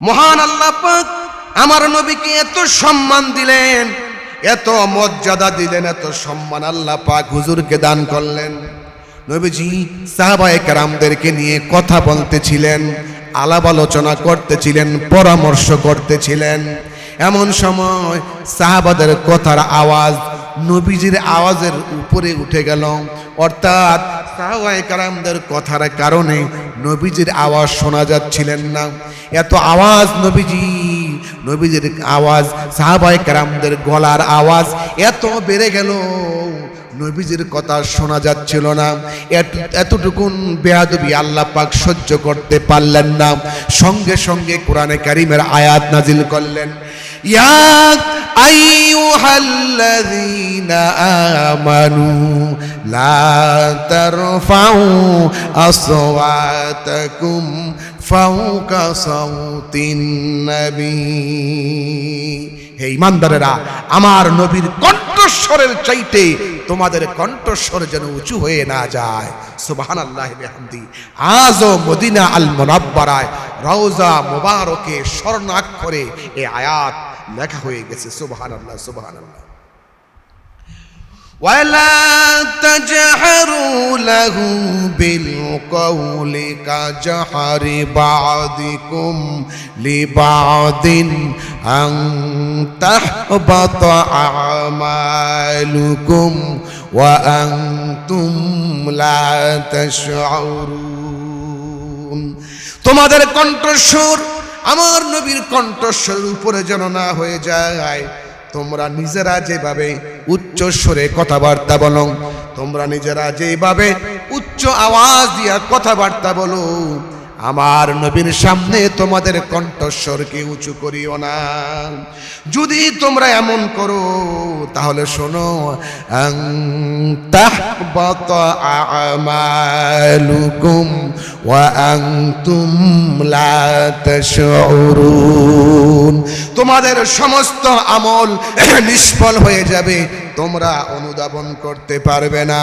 মহান আল্লাহ পাক আমার নবীকে এত সম্মান দিলেন, এত মর্যাদা দিলেন, এত সম্মান আল্লাহ পাক হুজুরকে দান করলেন। নবীজি সাহাবায়ে কেরামদেরকে নিয়ে কথা বলতেছিলেন, আলাপ আলোচনা করতেছিলেন, পরামর্শ করতেছিলেন। এমন সময় সাহাবাদের কথার আওয়াজ নবীজির আওয়াজের উপরে উঠে গেল। অর্থাৎ সাহাবায়ে কারামদের কথার কারণে নবীজির আওয়াজ শোনা যাচ্ছিলেন না। এত আওয়াজ নবীজি, নবীজির আওয়াজ, সাহাবায়ে কারামদের গলার আওয়াজ এত বেড়ে গেল, নবীজির কথা শোনা যাচ্ছিল না। এত- এতটুকুন বেয়াদবি আল্লাহ পাক সহ্য করতে পারলেন না। সঙ্গে সঙ্গে কোরআনে কারিমের আয়াত নাজিল করলেন। ইয়া আইয়ুহাল্লাযীনা আমানু লা তারফাউ আসওয়াতাকুম ফাওকা সাউতিন নবী হে ইমানদারেরা, আমার নবীর কণ্ঠস্বরের চাইতে তোমাদের কণ্ঠস্বর যেন উঁচু হয়ে না যায়। সুবাহান আল্লাহ বিহামদি। আজও মদিনা আল মোনাব্বারায় রওজা মোবারকে স্বর্ণাক্ষরে এ আয়াত লেখা হয়ে গেছে সুবাহান আল্লাহ সুবাহান আল্লাহ ولا تجهروا له بالقول كجهر بعضكم لبعض أن تحبط أعمالكم وأنتم لا تشعرون তোমাদের কণ্ঠস্বর আমার নবীর কণ্ঠস্বরের উপরে যেন না হয়ে যায়। তোমরা নিজেরা যেভাবে উচ্চ স্বরে কথাবার্তা বলো, তোমরা নিজেরা যেভাবে উচ্চ আওয়াজ দিয়া কথাবার্তা বলো আমার নবীর সামনে তোমাদের কণ্ঠস্বরকে উঁচু করিও না। যদি তোমরা এমন করো, তাহলে শোনো আমালুকুম তোমাদের সমস্ত আমল নিষ্ফল হয়ে যাবে, তোমরা অনুধাবন করতে পারবে না।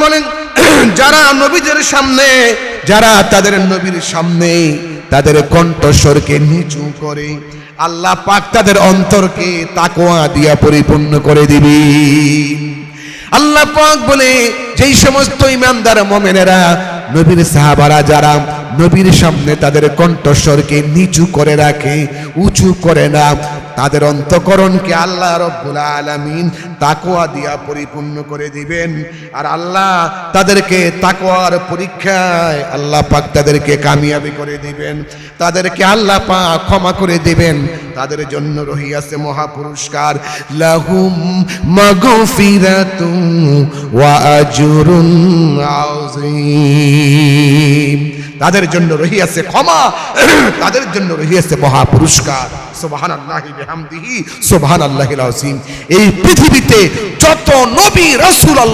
বলেন, যারা নবীদের সামনে, যারা তাদের নবীর সামনে তাদের কণ্ঠস্বরকে নিচু করে, আল্লাহ পাক তাদের অন্তরকে তাকোয়া দিয়া পরিপূর্ণ করে দিবি। আল্লাহ পাক বলে, যেই সমস্ত ইমানদার মোমেনেরা নবীর সাহাবারা যারা নবীর সামনে তাদের কণ্ঠস্বরকে নিচু করে রাখে, উঁচু করে না, তাদের অন্তকরণকে আল্লাহ রব্বুল আলামিন তাকোয়া দিয়া পরিপূর্ণ করে দিবেন। আর আল্লাহ তাদেরকে তাকোয়ার পরীক্ষায় আল্লাহ পাক তাদেরকে কামিয়াবি করে দিবেন। তাদেরকে আল্লাহ পাক ক্ষমা করে দিবেন। তাদের জন্য রহিয়াছে মহা পুরস্কার লাহুম মাগফিরাতুন ওয়া আজরুন আযীম। তাদের জন্য রহিয়াছে ক্ষমা, তাদের জন্য রহিয়াছে মহা পুরস্কার সুবহানাল্লাহিল আযীম। এই পৃথিবীতে যত নবী রাসূল